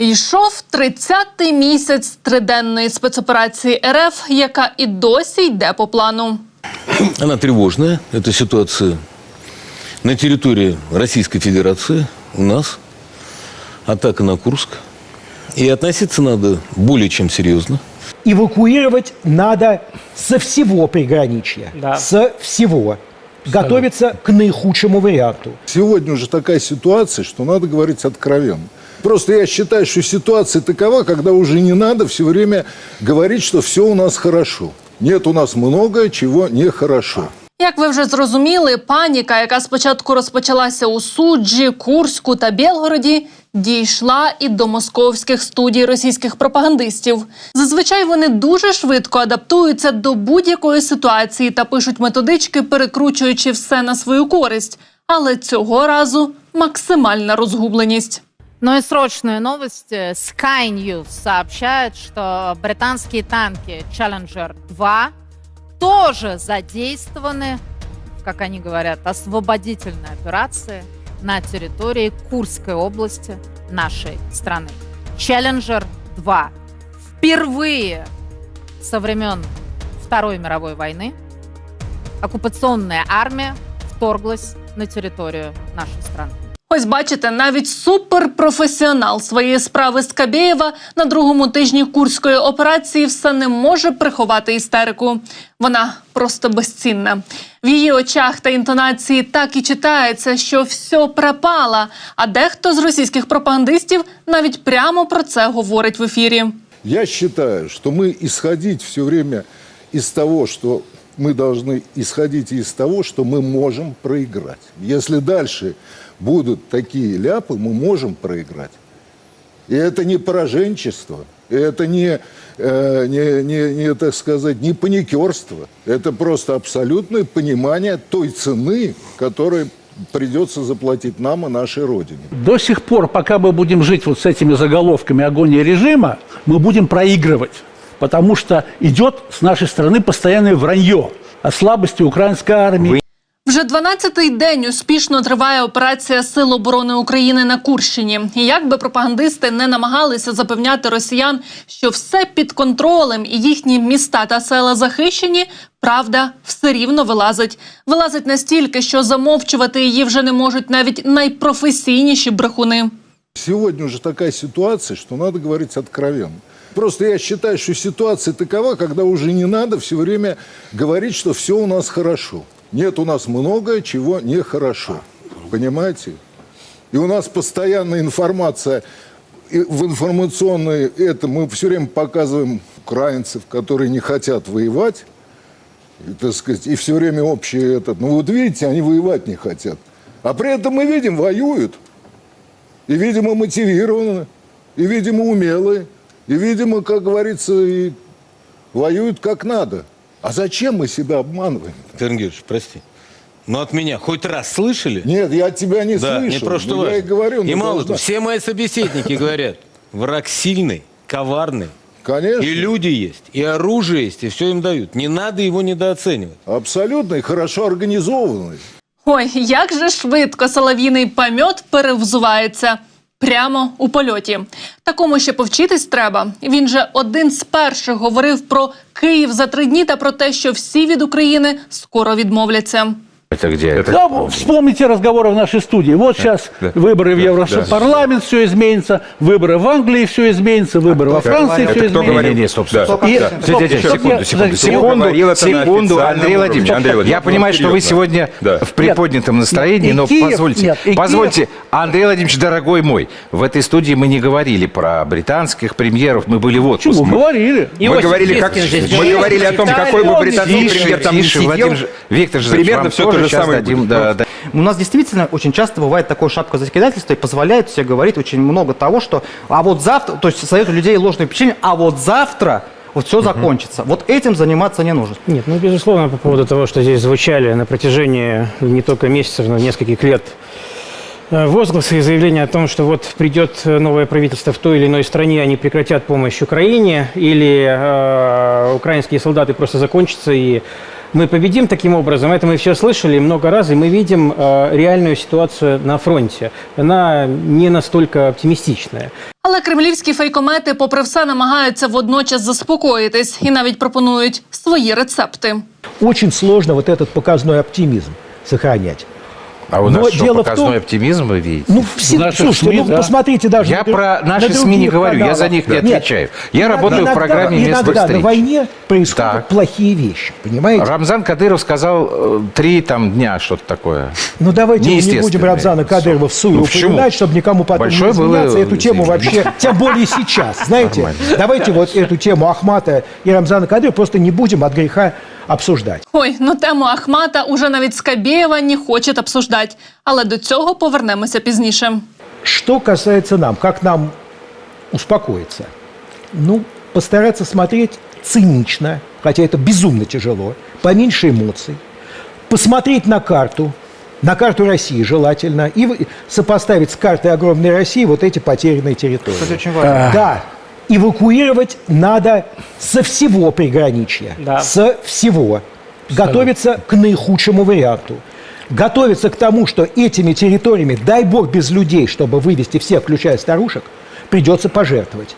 Йшов 30-й місяць триденної спецоперації РФ, яка і досі йде по плану. Она тревожная, эта ситуация на территории Российской Федерации, у нас, атака на Курск. И относиться надо более чем серьезно. Эвакуировать надо со всего приграничья. Да. Со всего. Готовиться к наихудшему варианту. Сегодня уже такая ситуация, что надо говорить откровенно. Просто я считаю, что ситуация такова, когда уже не надо все время говорить, что все у нас хорошо. Нет, у нас много чего нехорошо. Як ви вже зрозуміли, паніка, яка спочатку розпочалася у суджі, Курську та Білгороді, дійшла і до московських студій російських пропагандистів. Зазвичай вони дуже швидко адаптуються до будь-якої ситуації та пишуть методички, перекручуючи все на свою користь. Але цього разу максимальна розгубленість. Ну и срочные новости. Sky News сообщает, что британские танки Challenger 2 тоже задействованы, как они говорят, освободительной операции на территории Курской области нашей страны. Challenger 2 впервые со времен Второй мировой войны оккупационная армия вторглась на территорию нашей страны. Ось бачите, навіть суперпрофесіонал своєї справи Скабєєва на другому тижні курської операції все не може приховати істерику. Вона просто безцінна. В її очах та інтонації так і читається, що все пропало. А дехто з російських пропагандистів навіть прямо про це говорить в ефірі. Я считаю, что мы исходить все время из того, что мы должны исходить из того, что мы можем проиграть. Если дальше Будут такие ляпы, мы можем проиграть. И это не пораженчество, это не, э, не, не, не, так сказать, не паникерство. Это просто абсолютное понимание той цены, которую придется заплатить нам и нашей Родине. До сих пор, пока мы будем жить вот с этими заголовками агония режима, мы будем проигрывать. Потому что идет с нашей стороны постоянное вранье о слабости украинской армии. Вже 12-й день успішно триває операція Сил оборони України на Курщині. І як би пропагандисти не намагалися запевняти росіян, що все під контролем і їхні міста та села захищені, правда все рівно вилазить. Вилазить настільки, що замовчувати її вже не можуть навіть найпрофесійніші брехуни. Сегодня уже такая ситуация, что надо говорить откровенно. Просто я считаю, что ситуация такова, когда уже не надо все время говорить, что все у нас хорошо. Нет, у нас много чего нехорошо. Понимаете? И у нас постоянная информация и в информационной это мы все время показываем украинцев, которые не хотят воевать, и, так сказать, и все время общее этот. Ну вот видите, они воевать не хотят. А при этом мы видим, воюют. И, видимо, мотивированы, и, видимо, умелые, и, видимо, как говорится, и воюют как надо. А зачем мы себя обманываем? Теренгеевич, прости. Но от меня хоть раз слышали? Нет, я от тебя не да, слышу. не просто Ну, важно. Я и говорю, И ну, мало должна- того, все мои собеседники говорят, враг сильный, коварный. Конечно. И люди есть, и оружие есть, и все им дают. Не надо его недооценивать. Абсолютно и хорошо организованный. Ой, як же швидко солов'їний помьот перевзувається прямо у польоті. Такому ще повчитись треба. Він же один з перших говорив про Київ за три дні та про те, що всі від України скоро відмовляться. Это где? Да, вот вспомните разговоры в нашей студии. Вот сейчас да, выборы в да, Европарламент, все изменится, выборы в Англии, все изменится, выборы во Франции, Это все кто изменится. говорил? Не, не, стоп, стоп, стоп. И- Да. стоп, Дядя, стоп, секунду, секунду, секунду, это секунду, официальном Андрей Владимирович. Андрей Владимирович, Я понимаю, что вы сегодня Да. в приподнятом настроении, И но Киев- позвольте, нет, и позвольте, Андрей Владимирович, дорогой мой, в этой студии мы не говорили про британских премьеров, мы были в отпуске. Почему? Мы- Говорили. Мы говорили, как, мы говорили о том, какой бы британский премьер там сидел. Владимир Виктор Примерно все то же сейчас самое дадим, будет. да, да. У нас действительно очень часто бывает такое шапка закидательства и позволяет себе говорить очень много того, что а вот завтра, то есть создает у людей ложное впечатление, а вот завтра вот все закончится. Вот этим заниматься не нужно. Нет, ну, безусловно, по поводу того, что здесь звучали на протяжении не только месяцев, но нескольких лет э, возгласы и заявления о том, что вот придет э, новое правительство в той или иной стране, они прекратят помощь Украине, или э, украинские солдаты просто закончатся и мы победим таким образом. Это мы все слышали много раз, и мы видим э, реальную ситуацию на фронте. Она не настолько оптимистичная. Але кремлівські фейкомети, попри все, намагаються водночас заспокоїтись і навіть пропонують свої рецепти. Очень сложно вот этот показной оптимизм сохранять. А у нас Но что, дело в показной том- оптимизм, вы видите? Ну, все, В наших слушайте, СМИ, ну, да. посмотрите даже... Я на про на наши СМИ не говорю, я каналах. за них не Нет, отвечаю. Я иногда- работаю в иногда- программе «Место Иногда встреч». на войне происходят Так. плохие вещи, понимаете? Рамзан Кадыров сказал э, три там дня что-то такое. Ну давайте мы не будем Рамзана Кадырова в СУ Ну, упоминать, чтобы никому потом Большое не было изменяться. Эту тему вообще, тем более сейчас, знаете. Нормально. Давайте вот эту тему Ахмата и Рамзана Кадырова просто не будем от греха обсуждать. Ой, ну тему Ахмата уже навіть Скабєєва не хоче обсуждати. Але до цього повернемося пізніше. Что касается нам, как нам успокоиться? Ну, постараться смотреть цинично, хотя это безумно тяжело, поменьше эмоций, посмотреть на карту, на карту России желательно, и вы- сопоставить с картой огромной России вот эти потерянные территории. Кстати, очень важно. Да, эвакуировать надо со всего приграничья, Да. со всего. Готовиться к наихудшему варианту. Готовиться к тому, что этими территориями, дай бог без людей, чтобы вывести всех, включая старушек, придется пожертвовать.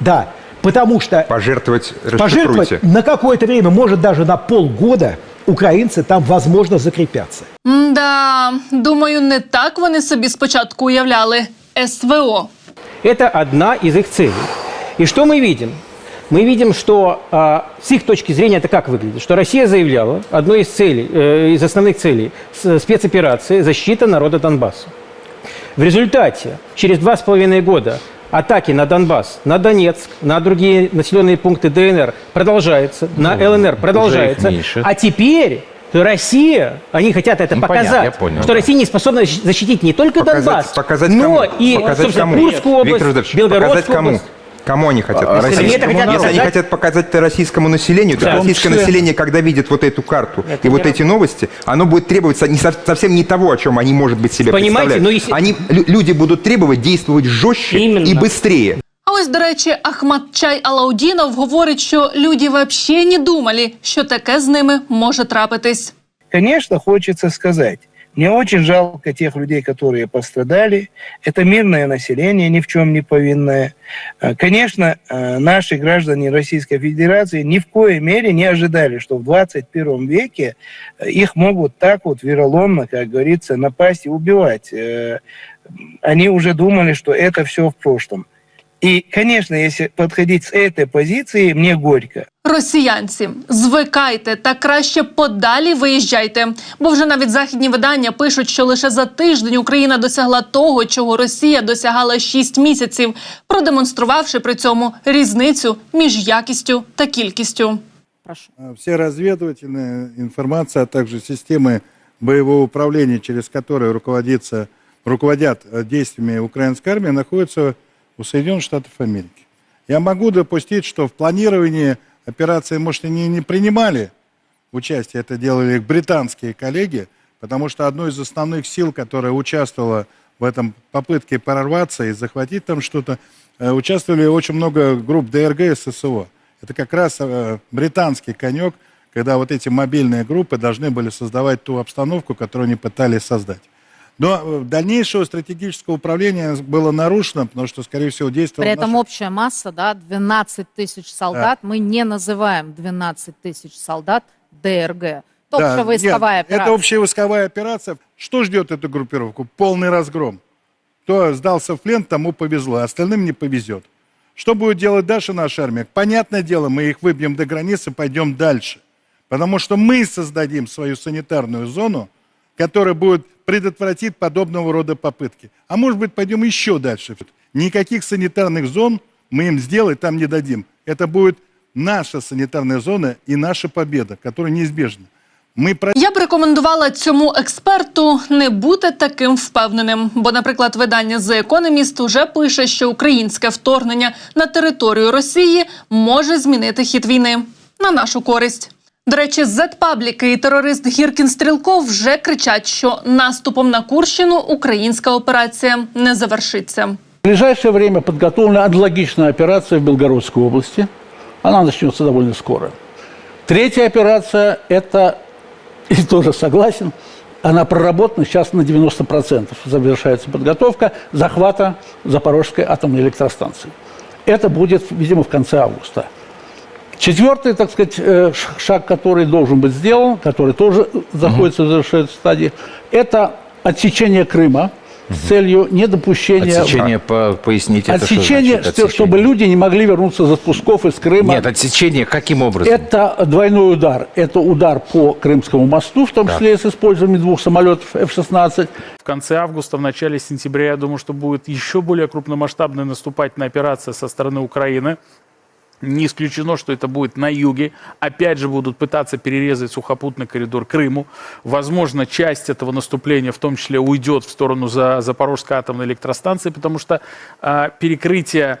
Да, потому что Пожертвовать, пожертвовать на какое-то время, может даже на полгода, украинцы там, возможно, закрепятся. Да, думаю, не так вони собі спочатку уявляли СВО. Это одна из их целей. И что мы видим? Мы видим, что а, с их точки зрения это как выглядит? Что Россия заявляла, одной из целей, э, из основных целей спецоперации – защита народа Донбасса. В результате через два с половиной года атаки на Донбасс, на Донецк, на другие населенные пункты ДНР продолжается, на ЛНР продолжается. меньше. А теперь Россия, они хотят это Ну, понятно, показать, я понял, что да. Россия не способна защ- защитить не только Показать- Донбасс, показать но кому? и, Показать собственно, кому? Курскую область, Виктор Белгородскую показать кому? область. Кому они хотят? А, народу? народу. Если они хотят показать это российскому населению, то Да. российское В том числе. население, когда видит вот эту карту Это и вот эти новости, оно будет требовать не со- совсем не того, о чем они, может быть, себе Понимаете, представляют. ну, если- Они, лю- люди будут требовать действовать жестче Именно. и быстрее. А ось, до речі, Ахмадчай Алаудінов говорить, що люди вообще не думали, що таке з ними може трапитись. Конечно, хочется сказать, мне очень жалко тех людей, которые пострадали. Это мирное население, ни в чем не повинное. Э, Конечно, э, наши граждане Российской Федерации ни в коей мере не ожидали, что в 21 веке э, их могут так вот вероломно, как говорится, напасть и убивать. Они уже думали, что это все в прошлом. И, конечно, если подходить с этой позиции, мне горько. Росіянці, звикайте та краще подалі виїжджайте. Бо вже навіть західні видання пишуть, що лише за тиждень Україна досягла того, чого Росія досягала 6 місяців, продемонструвавши при цьому різницю між якістю та кількістю. Прошу. А, Вся разведывательная информация, а также системы боевого управления, через которые руководится, руководят э, действиями украинской армии, находятся у Соединенных Штатов Америки. Я могу допустить, что в планировании операции, может, они не принимали участие, это делали их британские коллеги, потому что одной из основных сил, которая участвовала в этом попытке прорваться и захватить там что-то, э, участвовали очень много групп ДРГ и ССО. Это как раз э, британский конек, когда вот эти мобильные группы должны были создавать ту обстановку, которую они пытались создать. Но э, дальнейшего стратегического управления было нарушено, потому что, скорее всего, действовало... При этом общая масса, да, 12 тысяч солдат. Мы не называем 12 тысяч солдат ДРГ. Да, Общевойсковая нет, операция. Это общевойсковая операция. Что ждет эту группировку? Полный разгром. Кто сдался в плен, тому повезло, остальным не повезет. Что будет делать дальше наша армия? Понятное дело, мы их выбьем до границы, пойдем дальше. Потому что мы создадим свою санитарную зону, которая будет предотвратить подобного рода попытки. А может быть, пойдем еще дальше. Никаких санитарных зон мы им сделать там не дадим. Это будет наша санитарная зона и наша победа, которая неизбежна. Мы про... Я б рекомендувала цьому експерту не бути таким впевненим. Бо, наприклад, видання The Economist уже пише, що українське вторгнення на територію Росії може змінити хід війни на нашу користь. До речі, зетпабліки і терорист Гіркін Стрілков вже кричать, що наступом на Курщину українська операція не завершиться. В ближайшее время подготовлена аналогичная операция в Белгородской области. Она начнется довольно скоро. Третья операция – это, и тоже согласен, она проработана сейчас на 90%. Завершается подготовка захвата Запорожской атомной электростанции. Это будет, видимо, в конце августа. Четвертый, так сказать, э, шаг, который должен быть сделан, который тоже находится в завершающей стадии, это отсечение Крыма с целью недопущения... Отсечение, по, поясните, это что Отсечение, значит, чтобы люди не могли вернуться за спусков из Крыма. Нет, отсечение каким образом? Это двойной удар. Это удар по Крымскому мосту, в том Так. числе с использованием двух самолетов F-16. В конце августа, в начале сентября, я думаю, что будет еще более крупномасштабная наступательная операция со стороны Украины. Не исключено, что это будет на юге. Опять же будут пытаться перерезать сухопутный коридор Крыму. Возможно, часть этого наступления в том числе уйдет в сторону за Запорожской атомной электростанции, потому что а, перекрытие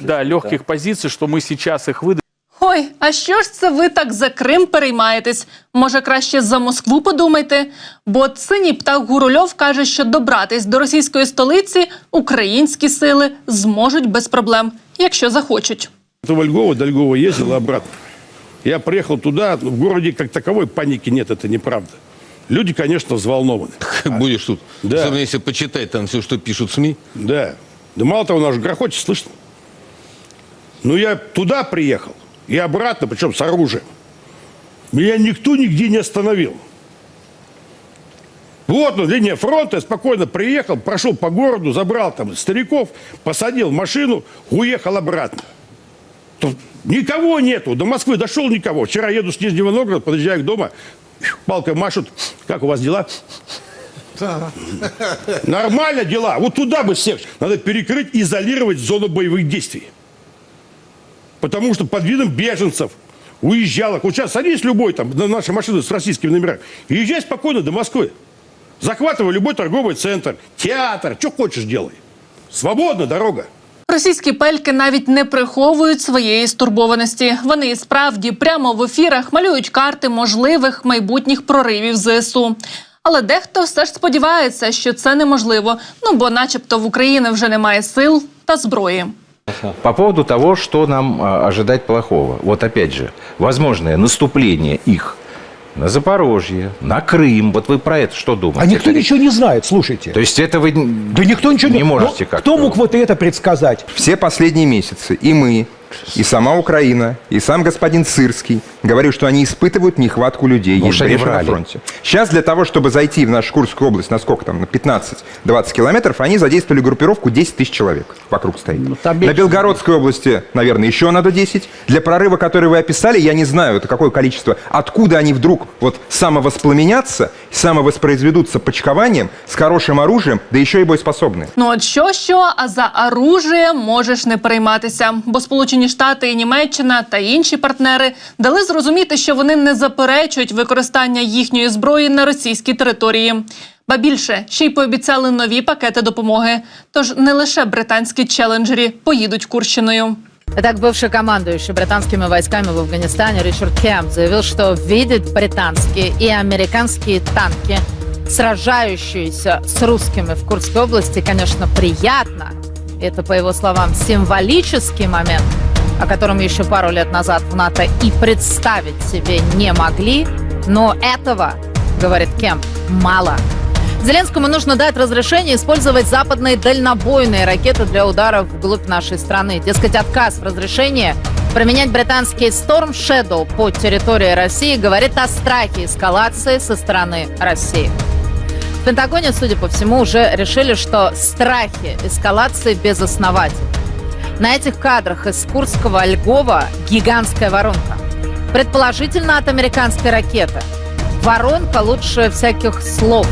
да, легких позиций, что мы сейчас их выдадим. Ой, а що ж це ви так за Крим переймаєтесь? Може, краще за Москву подумайте? Бо синій птах Гурульов каже, що добратись до російської столиці українські сили зможуть без проблем, якщо захочуть. Это Львова до Львова ездил и обратно. Я приехал туда, в городе как таковой паники нет, это неправда. Люди, конечно, взволнованы. Будешь тут. Да. Особенно если почитать там все, что пишут СМИ. Да. Да мало того, наш грохочет, слышно? Ну, я туда приехал и обратно, причем с оружием. Меня никто нигде не остановил. Вот он, линия фронта, я спокойно приехал, прошел по городу, забрал там стариков, посадил машину, уехал обратно. Тут никого нету, до Москвы дошел никого. Вчера еду с Нижнего Новгорода, подъезжаю к дому, палкой машут, как у вас дела? Нормально дела. Вот туда бы всех. Надо перекрыть, изолировать зону боевых действий. Потому что под видом беженцев уезжал. Вот сейчас садись любой там на наши машины с российскими номерами. И езжай спокойно до Москвы. Захватывай любой торговый центр, театр, что хочешь делай. Свободна дорога. Російські пельки навіть не приховують своєї стурбованості. Вони і справді прямо в ефірах малюють карти можливих майбутніх проривів ЗСУ. Але дехто все ж сподівається, що це неможливо. Ну бо, начебто, в Україні вже немає сил та зброї. По поводу того, что нам а, ожидать плохого. Вот опять же, возможное наступление их на Запорожье, на Крым. Вот вы про это что думаете? А никто Это- ничего не знает, слушайте. То есть это вы Да никто ничего не Ну, можете как-то... Кто мог вот это предсказать? Все последние месяцы и мы, и сама Украина, и сам господин Сырский говорил, что они испытывают нехватку людей, Ну, есть уж они брешь на врали. фронте. Сейчас для того, чтобы зайти в нашу Курскую область, на сколько там, на 15-20 километров, они задействовали группировку 10 тысяч человек вокруг стоит. Ну, там на меньше. Белгородской области, наверное, еще надо 10. Для прорыва, который вы описали, я не знаю, это какое количество. Откуда они вдруг вот самовоспламенятся, самовоспроизведутся почкованием, с хорошим оружием, да еще и боеспособные. Ну от що що, а за оружие можеш не перейматися, бо Сполучені Штати і Німеччина та інші партнери дали зрозуміти, що вони не заперечують використання їхньої зброї на російській території. Ба більше ще й пообіцяли нові пакети допомоги. Тож не лише британські челенджері поїдуть Курщиною. Итак, бывший командующий британскими войсками в Афганистане Ричард Кемп заявил, что видит британские и американские танки, сражающиеся с русскими в Курской области, конечно, приятно. Это, по его словам, символический момент, о котором еще пару лет назад в НАТО и представить себе не могли. Но этого, говорит Кемп, мало. Зеленскому нужно дать разрешение использовать западные дальнобойные ракеты для ударов вглубь нашей страны. Дескать, отказ в разрешении применять британский Storm Shadow по территории России говорит о страхе эскалации со стороны России. В Пентагоне, судя по всему, уже решили, что страхи эскалации безосновательны. На этих кадрах из Курского Льгова гигантская воронка. Предположительно от американской ракеты. Воронка лучше всяких слов.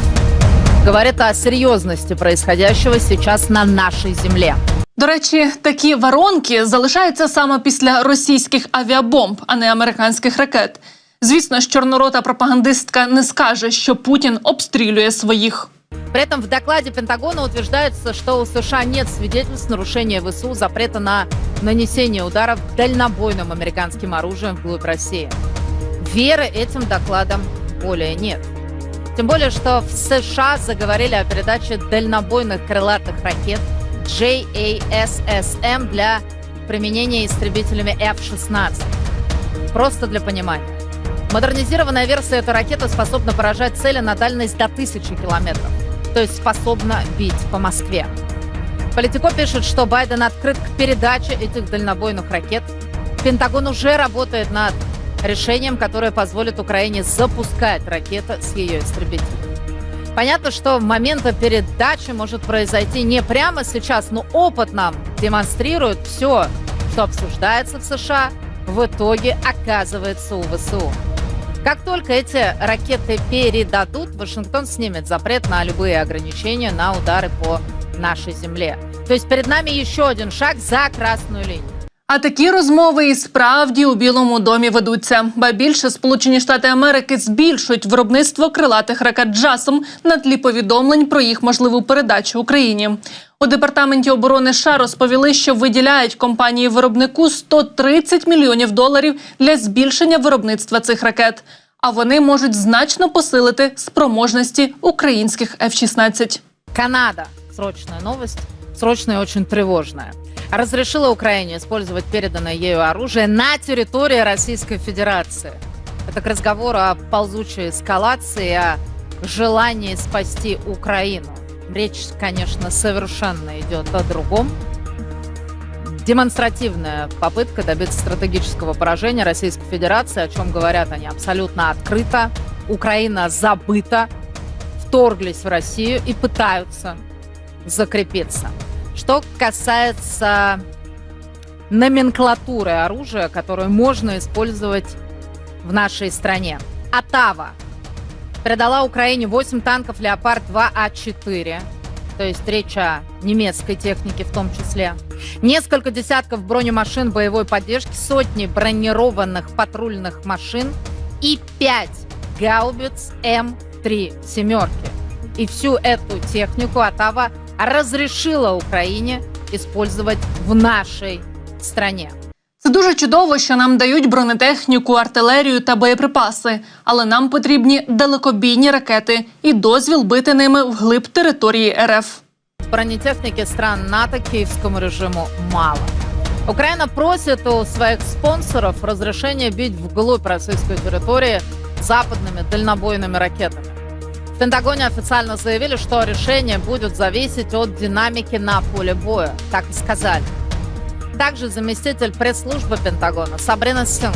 Говорит о серьезности происходящего сейчас на нашей земле. До речі, такі воронки залишаються саме після російських авіабомб, а не американських ракет. Звісно ж, чорнорота пропагандистка не скаже, що Путін обстрілює своїх. При этом в докладе Пентагона утверждается, что у США нет свидетельств нарушения ВСУ запрета на нанесение ударов дальнобойным американским оружием вглубь России. Веры этим докладам более нет. Тем более, что в США заговорили о передаче дальнобойных крылатых ракет JASSM для применения истребителями F-16. Просто для понимания. Модернизированная версия этой ракеты способна поражать цели на дальность до 1000 километров, то есть способна бить по Москве. Политико пишет, что Байден открыт к передаче этих дальнобойных ракет. Пентагон уже работает над решением, которое позволит Украине запускать ракеты с ее истребителей. Понятно, что момента передачи может произойти не прямо сейчас, но опыт нам демонстрирует все, что обсуждается в США, в итоге оказывается у ВСУ. Как только эти ракеты передадут, Вашингтон снимет запрет на любые ограничения на удары по нашей земле. То есть перед нами еще один шаг за красную линию. А такі розмови і справді у Білому домі ведуться. Ба більше Сполучені Штати Америки збільшують виробництво крилатих ракет джасом на тлі повідомлень про їх можливу передачу Україні. У департаменті оборони США розповіли, що виділяють компанії виробнику 130 мільйонів доларів для збільшення виробництва цих ракет. А вони можуть значно посилити спроможності українських F-16. Канада. Срочная новость. Срочная и очень тревожная. Разрешила Украине использовать переданное ею оружие на территории Российской Федерации. Это к разговору о ползучей эскалации, о желании спасти Украину. Речь, конечно, совершенно идет о другом. Демонстративная попытка добиться стратегического поражения Российской Федерации, о чем говорят они абсолютно открыто. Украина забыта, вторглись в Россию и пытаются закрепиться. Что касается номенклатуры оружия, которую можно использовать в нашей стране. Атава передала Украине 8 танков «Леопард-2А4», то есть речь о немецкой технике в том числе, несколько десятков бронемашин боевой поддержки, сотни бронированных патрульных машин и 5 гаубиц М3 «семерки». И всю эту технику Атава разрешила Украине использовать в нашей стране. Це дуже чудово, що нам дають бронетехніку, артилерію та боєприпаси, але нам потрібні далекобійні ракети і дозвіл бити ними вглиб території РФ. Бронетехники стран НАТО киевскому режиму мало. Украина просит у своих спонсоров разрешения бить вглубь российской территории западными дальнобойными ракетами. Пентагоне официально заявили, что решение будет зависеть от динамики на поле боя. Так и сказали. Также заместитель пресс-службы Пентагона Сабрина Синг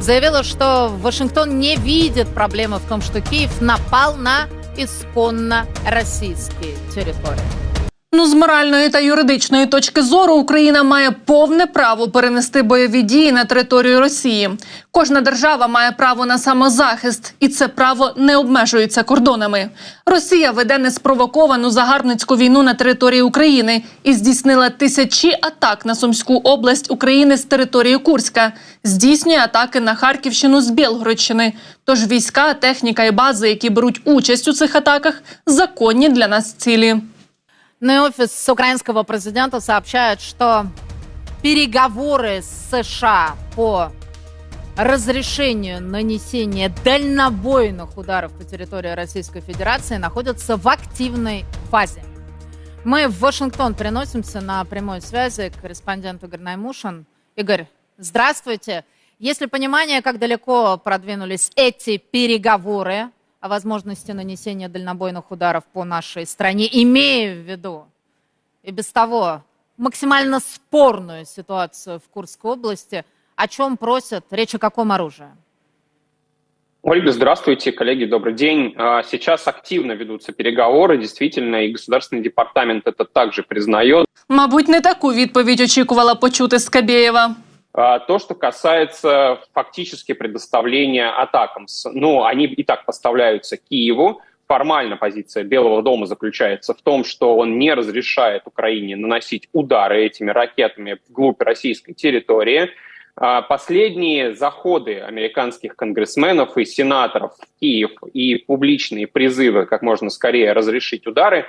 заявила, что Вашингтон не видит проблемы в том, что Киев напал на исконно российские территории. Ну, з моральної та юридичної точки зору Україна має повне право перенести бойові дії на територію Росії. Кожна держава має право на самозахист, і це право не обмежується кордонами. Росія веде неспровоковану загарбницьку війну на території України і здійснила тисячі атак на Сумську область України з території Курська. Здійснює атаки на Харківщину з Білгородщини. Тож війська, техніка і бази, які беруть участь у цих атаках, законні для нас цілі. Ну и офис украинского президента сообщает, что переговоры с США по разрешению нанесения дальнобойных ударов по территории Российской Федерации находятся в активной фазе. Мы в Вашингтон переносимся на прямой связи к корреспонденту Игорь Наймушин. Игорь, здравствуйте. Есть ли понимание, как далеко продвинулись эти переговоры о возможности нанесения дальнобойных ударов по нашей стране, имея в виду и без того максимально спорную ситуацию в Курской области, о чем просят, речь о каком оружии? Ольга, здравствуйте, коллеги, добрый день. А, Сейчас активно ведутся переговоры, действительно, и Государственный департамент это также признает. Мабуть, не таку відповідь очікувала почути Скабєєва. А, То, что касается фактически предоставления атакам, ну, они и так поставляются Киеву, формально позиция Белого дома заключается в том, что он не разрешает Украине наносить удары этими ракетами вглубь российской территории. А Последние заходы американских конгрессменов и сенаторов в Киев и публичные призывы как можно скорее разрешить удары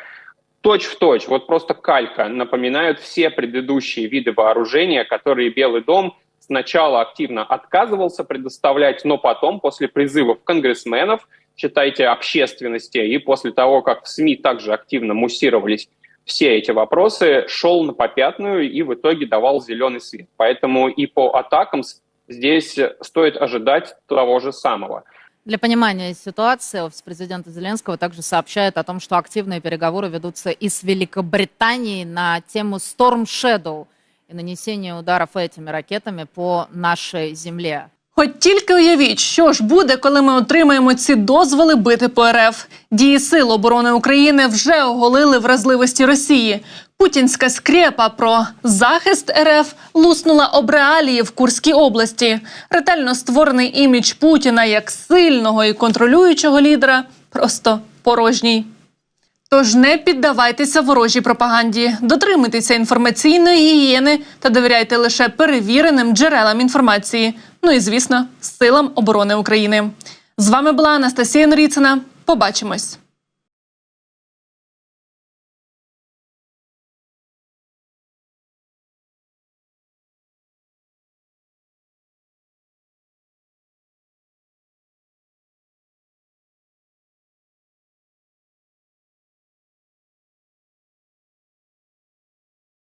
точь в точь, вот просто калька, напоминают все предыдущие виды вооружения, которые Белый дом сначала активно отказывался предоставлять, но потом, после призывов конгрессменов, читайте общественности, и после того, как в СМИ также активно муссировались все эти вопросы, шел на попятную и в итоге давал зеленый свет. Поэтому и по атакам здесь стоит ожидать того же самого. Для понимания ситуации офис президента Зеленского также сообщает о том, что активные переговоры ведутся и с Великобританией на тему Storm Shadow и нанесения ударов этими ракетами по нашей земле. Хоч тільки уявіть, що ж буде, коли ми отримаємо ці дозволи бити по РФ. Дії Сил оборони України вже оголили вразливості Росії. Путінська скрепа про захист РФ луснула об реалії в Курській області. Ретельно створений імідж Путіна як сильного і контролюючого лідера просто порожній. Тож не піддавайтеся ворожій пропаганді, дотримуйтеся інформаційної гігієни та довіряйте лише перевіреним джерелам інформації. Ну і звісно, силам оборони України. З вами була Анастасія Норіцина. Побачимось.